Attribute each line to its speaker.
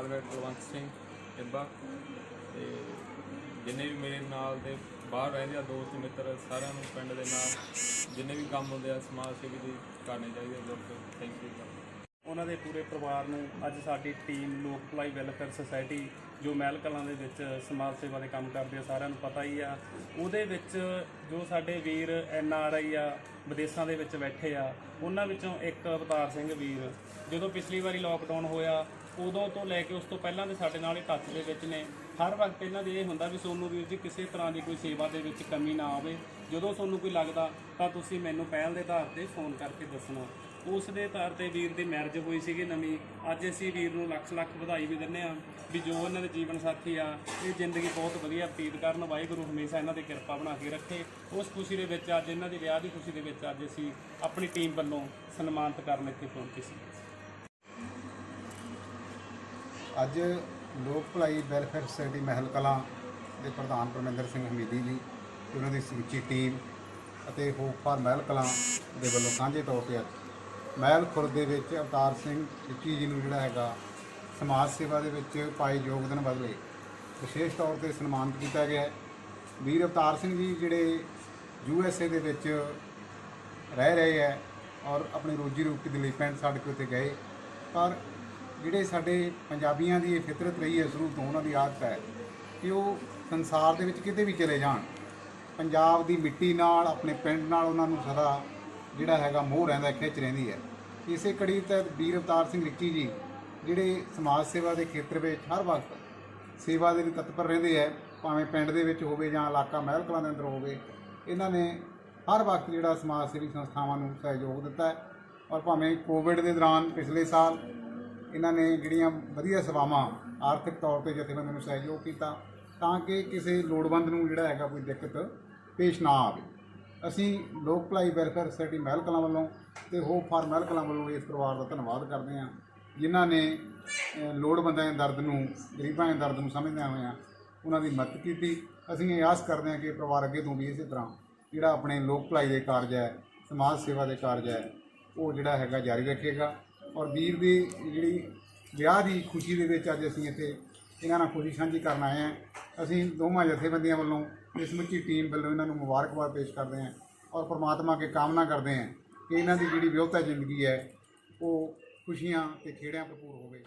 Speaker 1: ਕੁਲਵੰਤ ਸਿੰਘ ਟਿੱਬਾ ਤੇ ਜਿੰਨੇ ਵੀ ਮੇਰੇ ਨਾਲ ਦੇ ਬਾਹਰ ਰਹਿੰਦੇ ਆ, ਦੋਸਤ, ਮਿੱਤਰ, ਸਾਰਿਆਂ ਨੂੰ ਪਿੰਡ ਦੇ ਨਾਲ ਜਿੰਨੇ ਵੀ ਕੰਮ ਹੁੰਦੇ ਆ, ਸਮਾਜ ਸੇਵੀ ਦੇ ਕਰਨੇ ਚਾਹੀਦੇ ਆ ਲੋਕ ਥੈਂਕ ਯੂ
Speaker 2: ਉਹਨਾਂ ਦੇ ਪੂਰੇ ਪਰਿਵਾਰ ਨੂੰ ਅੱਜ ਸਾਡੀ ਟੀਮ ਲੋਕ ਭਲਾਈ ਵੈਲਫੇਅਰ ਸੁਸਾਇਟੀ ਜੋ ਮਹਿਲ ਕਲਾਂ ਦੇ ਵਿੱਚ ਸਮਾਜ ਸੇਵਾ ਦੇ ਕੰਮ ਕਰਦੇ ਆ, ਸਾਰਿਆਂ ਨੂੰ ਪਤਾ ਹੀ ਆ। ਉਹਦੇ ਵਿੱਚ ਜੋ ਸਾਡੇ ਵੀਰ ਐਨ ਆਰ ਆਈ ਆ, ਵਿਦੇਸ਼ਾਂ ਦੇ ਵਿੱਚ ਬੈਠੇ ਆ, ਉਹਨਾਂ ਵਿੱਚੋਂ ਇੱਕ ਅਵਤਾਰ ਸਿੰਘ ਵੀਰ, ਜਦੋਂ ਪਿਛਲੀ ਵਾਰੀ ਲੋਕਡਾਊਨ ਹੋਇਆ ਉਦੋਂ ਤੋਂ ਲੈ ਕੇ ਉਸ ਤੋਂ ਪਹਿਲਾਂ ਦੇ ਸਾਡੇ ਨਾਲ ਇਹ ਟੱਚ ਦੇ ਵਿੱਚ ਨੇ। ਹਰ ਵਕਤ ਇਹਨਾਂ ਦੇ ਇਹ ਹੁੰਦਾ ਵੀ ਸੋਨੂੰ ਵੀਰ ਜੀ ਕਿਸੇ ਤਰ੍ਹਾਂ ਦੀ ਕੋਈ ਸੇਵਾ ਦੇ ਵਿੱਚ ਕਮੀ ਨਾ ਆਵੇ। ਜਦੋਂ ਤੁਹਾਨੂੰ ਕੋਈ ਲੱਗਦਾ, ਤਾਂ ਤੁਸੀਂ ਮੈਨੂੰ ਪਹਿਲ ਦੇ ਆਧਾਰ ਤੇ ਫੋਨ ਕਰਕੇ ਦੱਸਣਾ। ਉਸ ਦੇ ਆਧਾਰ ਤੇ ਵੀਰ ਦੀ ਮੈਰਿਜ ਹੋਈ ਸੀਗੀ ਨਵੀਂ। ਅੱਜ ਅਸੀਂ ਵੀਰ ਨੂੰ ਲੱਖ ਲੱਖ ਵਧਾਈ ਵੀ ਦਿੰਦੇ ਆ ਵੀ ਜੋ ਇਹਨਾਂ ਦੇ ਜੀਵਨ ਸਾਥੀ ਆ, ਇਹ ਜ਼ਿੰਦਗੀ ਬਹੁਤ ਵਧੀਆ ਬਤੀਤ ਕਰਨ। ਵਾਹਿਗੁਰੂ ਹਮੇਸ਼ਾ ਇਹਨਾਂ ਦੀ ਕਿਰਪਾ ਬਣਾ ਕੇ ਰੱਖੇ। ਉਸ ਖੁਸ਼ੀ ਦੇ ਵਿੱਚ ਅੱਜ ਇਹਨਾਂ ਦੀ ਵਿਆਹ ਦੀ ਖੁਸ਼ੀ ਦੇ ਵਿੱਚ ਅੱਜ ਅਸੀਂ ਆਪਣੀ ਟੀਮ ਵੱਲੋਂ ਸਨਮਾਨਿਤ ਕਰਨ ਇੱਥੇ ਪਹੁੰਚੇ ਸੀ।
Speaker 3: ਅੱਜ ਲੋਕ ਭਲਾਈ, ਵੈਲਫੇਅਰ ਸੁਸਾਇਟੀ ਮਹਿਲ ਕਲਾਂ ਦੇ ਪ੍ਰਧਾਨ ਪਰਮਿੰਦਰ ਸਿੰਘ ਹਮੀਦੀ ਜੀ ਤੇ ਉਹਨਾਂ ਦੀ ਸਮੁੱਚੀ ਟੀਮ ਅਤੇ ਹੋਪ ਫਾਰ ਮਹਿਲ ਕਲਾਂ ਦੇ ਵੱਲੋਂ ਸਾਂਝੇ ਤੌਰ ਤੇ ਅੱਜ ਮਹਿਲ ਖੁਰਦ ਦੇ ਵਿੱਚ ਅਵਤਾਰ ਸਿੰਘ ਵਿੱਚੀ ਜੀ ਨੂੰ ਜਿਹੜਾ ਹੈਗਾ ਸਮਾਜ ਸੇਵਾ ਦੇ ਵਿੱਚ ਪਾਏ ਯੋਗਦਾਨ ਬਦਲੇ ਵਿਸ਼ੇਸ਼ ਤੌਰ ਤੇ ਸਨਮਾਨਿਤ ਕੀਤਾ ਗਿਆ ਹੈ। ਵੀਰ ਅਵਤਾਰ ਸਿੰਘ ਜੀ ਜਿਹੜੇ ਯੂ ਐਸ ਏ ਦੇ ਵਿੱਚ ਰਹਿ ਰਹੇ ਹੈ ਔਰ ਆਪਣੀ ਰੋਜੀ ਰੋਟੀ ਦੇ ਲਈ ਪਿੰਡ ਛੱਡ ਕੇ ਉੱਥੇ ਗਏ, ਪਰ ਜਿਹੜੇ ਸਾਡੇ ਪੰਜਾਬੀਆਂ ਦੀ ਇਹ ਫਿਤਰਤ ਰਹੀ ਹੈ ਸ਼ੁਰੂ ਤੋਂ ਉਹਨਾਂ ਦੀ ਆਦਤ ਹੈ ਕਿ ਉਹ ਸੰਸਾਰ ਦੇ ਵਿੱਚ ਕਿਤੇ ਵੀ ਚਲੇ ਜਾਣ। ਪੰਜਾਬ ਦੀ ਮਿੱਟੀ ਨਾਲ, ਆਪਣੇ ਪਿੰਡ ਨਾਲ ਉਹਨਾਂ ਨੂੰ ਸਦਾ ਜਿਹੜਾ ਹੈਗਾ ਮੋਹ ਰਹਿੰਦਾ, ਖਿੱਚ ਰਹਿੰਦੀ ਹੈ। ਇਸੇ ਕੜੀ ਤਹਿਤ ਵੀਰ ਅਵਤਾਰ ਸਿੰਘ ਰਿੱਕੀ ਜੀ ਜਿਹੜੇ ਸਮਾਜ ਸੇਵਾ ਦੇ ਖੇਤਰ ਵਿੱਚ ਹਰ ਵਕਤ ਸੇਵਾ ਦੇ ਲਈ ਤਤਪਰ ਰਹਿੰਦੇ ਹੈ, ਭਾਵੇਂ ਪਿੰਡ ਦੇ ਵਿੱਚ ਹੋਵੇ ਜਾਂ ਇਲਾਕਾ ਮਹਿਲ ਕਲਾਂ ਦੇ ਅੰਦਰ ਹੋਵੇ, ਇਹਨਾਂ ਨੇ ਹਰ ਵਕਤ ਜਿਹੜਾ ਸਮਾਜ ਸੇਵੀ ਸੰਸਥਾਵਾਂ ਨੂੰ ਸਹਿਯੋਗ ਦਿੱਤਾ ਹੈ। ਔਰ ਭਾਵੇਂ ਕੋਵਿਡ ਦੇ ਦੌਰਾਨ ਪਿਛਲੇ ਸਾਲ ਇਹਨਾਂ ਨੇ ਜਿਹੜੀਆਂ ਵਧੀਆ ਸੇਵਾਵਾਂ ਆਰਥਿਕ ਤੌਰ ਤੇ ਜਥੇਬੰਦੀ ਨੂੰ ਸਹਿਯੋਗ ਕੀਤਾ ਤਾਂ ਕਿ ਕਿਸੇ ਲੋੜਵੰਦ ਨੂੰ ਜਿਹੜਾ ਹੈਗਾ ਕੋਈ ਦਿੱਕਤ ਪੇਸ਼ ਨਾ ਆਵੇ। ਅਸੀਂ ਲੋਕ ਭਲਾਈ ਵੈਲਫੇਅਰ ਸੁਸਾਇਟੀ ਮਹਿਲ ਕਲਾਂ ਵੱਲੋਂ ਤੇ ਹੋਪ ਫਾਰ ਮਹਿਲ ਕਲਾਂ ਵੱਲੋਂ ਇਸ ਪਰਿਵਾਰ ਦਾ ਧੰਨਵਾਦ ਕਰਦੇ ਹਾਂ, ਜਿਨ੍ਹਾਂ ਨੇ ਲੋੜਵੰਦਾਂ ਦੇ ਦਰਦ ਨੂੰ, ਗਰੀਬਾਂ ਦੇ ਦਰਦ ਨੂੰ ਸਮਝਦਿਆਂ ਹੋਇਆਂ ਉਹਨਾਂ ਦੀ ਮਦਦ ਕੀਤੀ। ਅਸੀਂ ਇਹ ਆਸ ਕਰਦੇ ਹਾਂ ਕਿ ਪਰਿਵਾਰ ਅੱਗੇ ਤੋਂ ਵੀ ਇਸੇ ਤਰ੍ਹਾਂ ਜਿਹੜਾ ਆਪਣੇ ਲੋਕ ਭਲਾਈ ਦੇ ਕਾਰਜ ਹੈ, ਸਮਾਜ ਸੇਵਾ ਦੇ ਕਾਰਜ ਹੈ, ਉਹ ਜਿਹੜਾ ਹੈਗਾ ਜਾਰੀ ਰੱਖੇਗਾ। ਔਰ ਵੀਰ ਦੀ ਜਿਹੜੀ ਵਿਆਹ ਦੀ ਖੁਸ਼ੀ ਦੇ ਵਿੱਚ ਅੱਜ ਅਸੀਂ ਇੱਥੇ ਇਹਨਾਂ ਨਾਲ ਖੁਸ਼ੀ ਸਾਂਝੀ ਕਰਨ ਆਏ ਹਾਂ। ਅਸੀਂ ਦੋਵਾਂ ਜਥੇਬੰਦੀਆਂ ਵੱਲੋਂ ਇਸ ਸਮੁੱਚੀ ਟੀਮ ਵੱਲੋਂ ਇਹਨਾਂ ਨੂੰ ਮੁਬਾਰਕਬਾਦ ਪੇਸ਼ ਕਰਦੇ ਹਾਂ ਔਰ ਪ੍ਰਮਾਤਮਾ ਅੱਗੇ ਕਾਮਨਾ ਕਰਦੇ ਹਾਂ ਕਿ ਇਹਨਾਂ ਦੀ ਜਿਹੜੀ ਵਿਆਹਤਾ ਜ਼ਿੰਦਗੀ ਹੈ, ਉਹ ਖੁਸ਼ੀਆਂ ਤੇ ਖੇੜਿਆਂ ਭਰਪੂਰ ਹੋਵੇ।